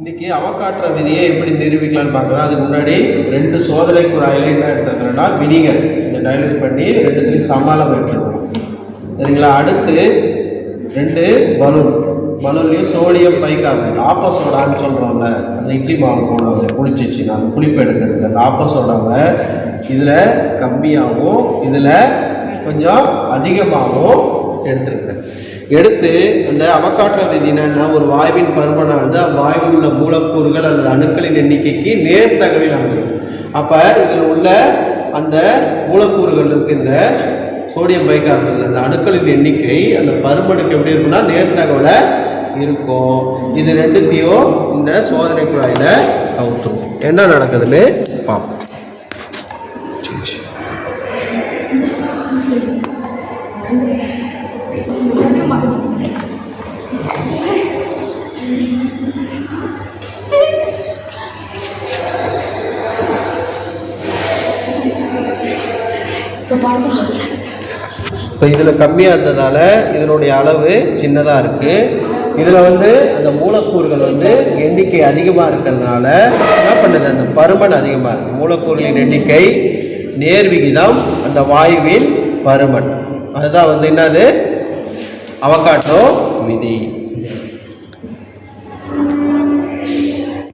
இன்னைக்கு அவக்காற்ற விதியை எப்படி நிரூபிக்கலாம்னு பார்க்குறோம். அதுக்கு முன்னாடி ரெண்டு சோதனை குழாயில் என்ன எடுத்துக்கிறோன்னா வினிகர். இந்த டைலூட் பண்ணி ரெண்டுத்துலையும் சமாளம் எடுத்துருக்கோம் சரிங்களா? அடுத்து ரெண்டு பலூன். பலூன்லேயும் சோடியம் பைக்காக ஆப்பசோடான்னு சொல்கிறோம்ல அந்த இட்லி மாவு போடுவாங்க புளிச்சிச்சுன்னா அந்த புளிப்பு எடுக்கிறதுக்கு அந்த ஆப்பசோடாவை இதில் கம்மியாகவும் இதில் கொஞ்சம் அதிகமாகவும் எடுத்திருக்கிறேன் எடுத்து அந்த அவக்காற்ற விதினா ஒரு வாயுவின் பருமனானது அவ்வாயுவில் உள்ள மூலக்கூறுகள் அல்லது அணுக்களின் எண்ணிக்கைக்கு நேர்த்தகவில் அமையும். அப்போ இதில் உள்ள அந்த மூலக்கூறுகள் இருக்கு இந்த சோடியம் பைகார்பனேட் அந்த அணுக்களின் எண்ணிக்கை அந்த பருமனுக்கு எப்படி இருக்குன்னா நேர்த்தகவில் இருக்கும். இது ரெண்டுத்தையும் இந்த சோதனை குழாயில் கவுத்துரும் என்ன நடக்குதுன்னு பார்ப்போம். இப்போ இதில் கம்மியாக இருந்ததால் இதனுடைய அளவு சின்னதாக இருக்குது இதில் வந்து அந்த மூலக்கூறுகள் வந்து எண்ணிக்கை அதிகமாக இருக்கிறதுனால என்ன பண்ணுது? அந்த பருமன் அதிகமாக இருக்குது மூலக்கூறுகளின் எண்ணிக்கை நேர்விகிதம் அந்த வாயுவின் பருமன். அதுதான் வந்து என்னது? అవకాటో మిది.